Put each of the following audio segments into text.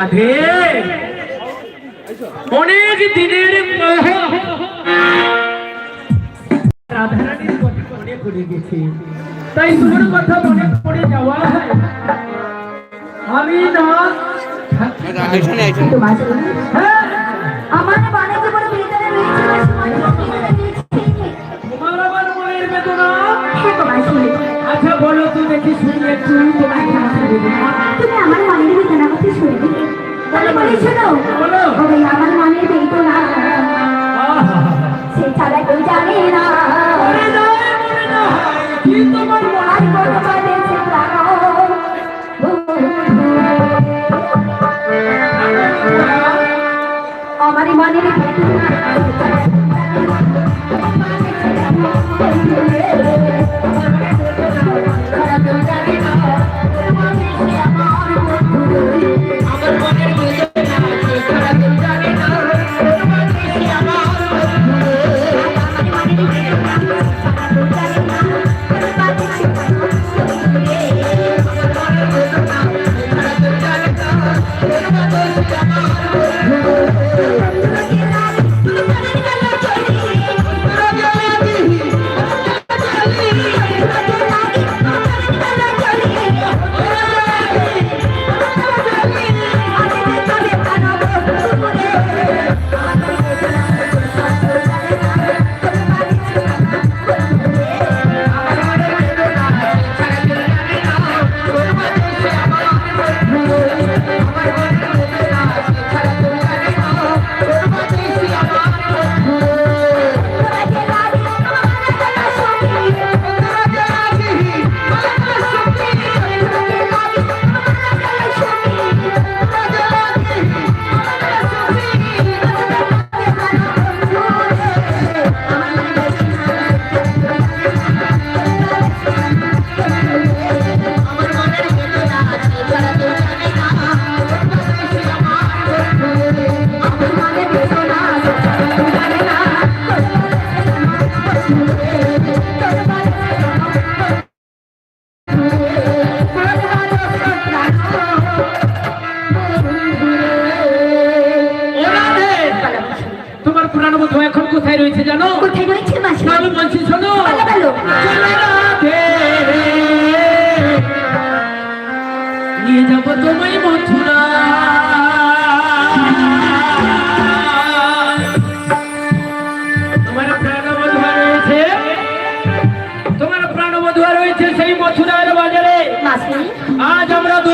রাধে অনেক দিনের মোহ। রাধারানীর কথা মনে পড়ে গেছে। তাই তোমার কথা মনে পড়ে যাওয়া আমি না আমার মনে মনে তোমার আমার মনের বেদনা? আচ্ছা বলো তো দেখি শুনি একটু তোমার তুমি আমার মনের বেদনা কথা শুনবে বলে বলে। শোনো বলো। আমার মনের বেদনা সে ছাড়া কেউ জানে না। মনে মনে কি তোমার মনে আমার মনের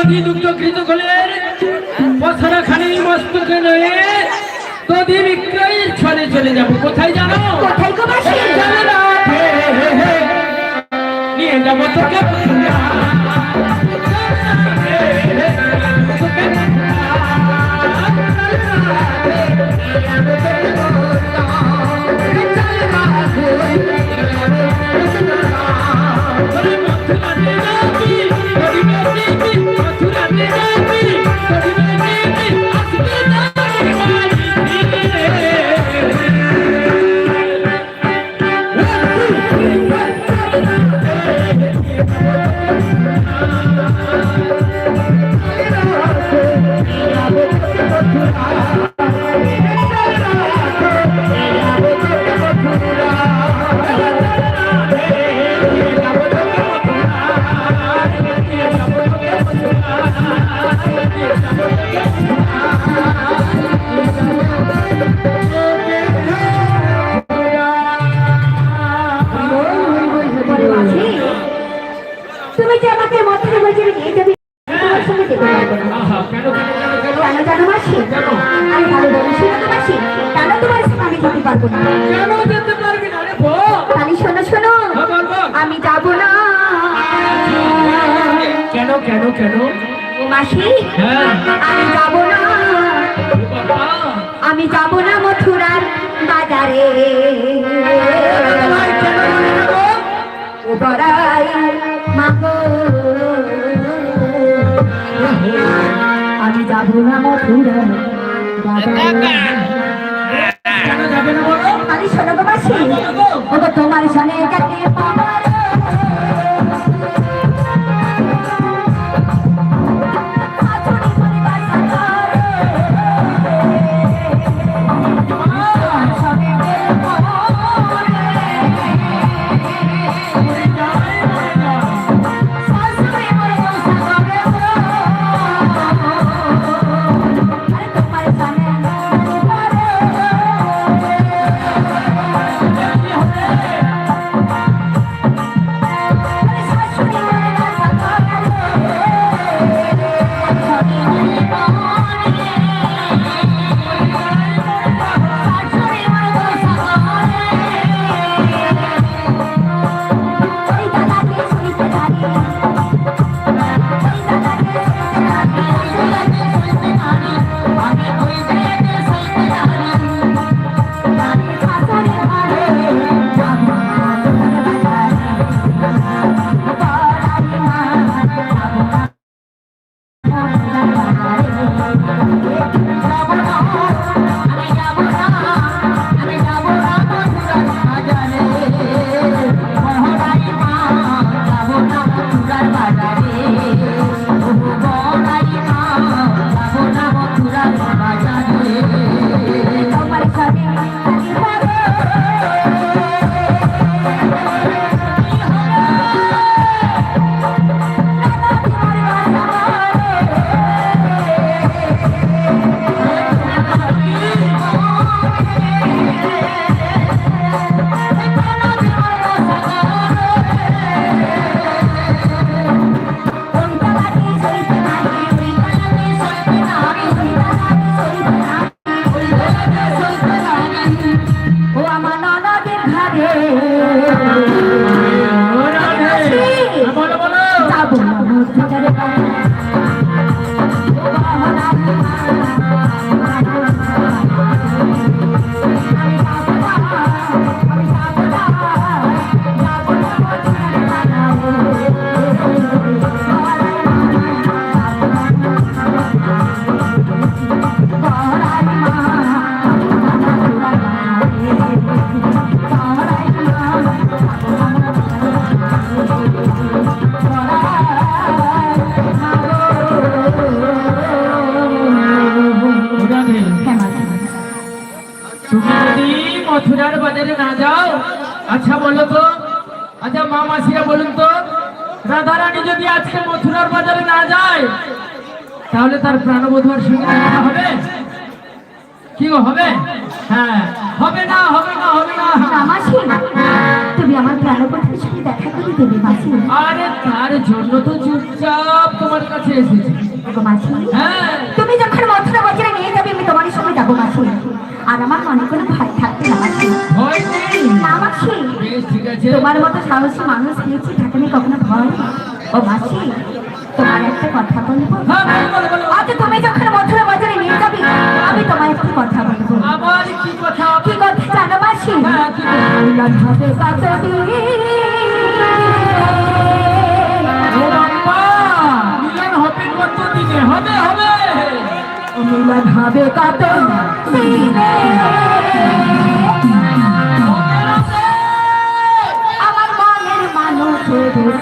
আমরা দধি দুগ্ধ কৃত গোলের পছরা খানি মস্তকে নয়ে দধি বিক্রয়ের ছলে চলে যাব কোথায় জানো। নিয়ে বলি শোনো শোনো। আমি যাব না কেন কেন কেন মাসি আমি যাব না আমি যাব বাজারে Yeah. বলো তো আচ্ছা মা মাসিরা বলুন তো রাধারানী যদি আজকে মথুরার বাজারে না যায় তাহলে তার প্রাণবধূর সঙ্গে হবে? কি গো হবে? হ্যাঁ হবে না হবে না হবে না। মাসি তুমি আমার প্রাণপথের সাথে দেখা করে দেবে মাসি। আরে তার জন্য তো চুপচাপ তোমার কাছে এসেছি। মাসি হ্যাঁ। তোমার মতো সাহসী মানুষ পেয়েছি না কখনো ভয় ও মাসি তোমার একটা কথা বলব? হ্যাঁ আচ্ছা তুমি যখন মথুরা বাজারে নিয়ে যাবি আমি তোমার একটু কথা বলব। কি কথা? জানো মাসি কথা? হবে হবে হবে। মিলন হবে কত দিনে?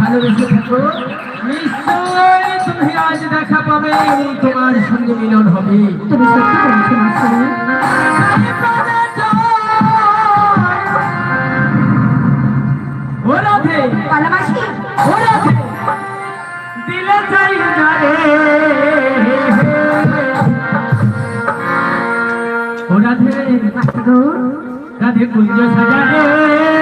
ভালোবেসে থাকো। নিশ্চয় তুমি আজ দেখা পাবে এবং তোমার সঙ্গে মিলন হবে। তুমি সত্যি বলছো ওরাধে ভালোবাসি ওরাধে দিলে চাই না রে। ওরাধে রাধে। কুঞ্জ সাজায়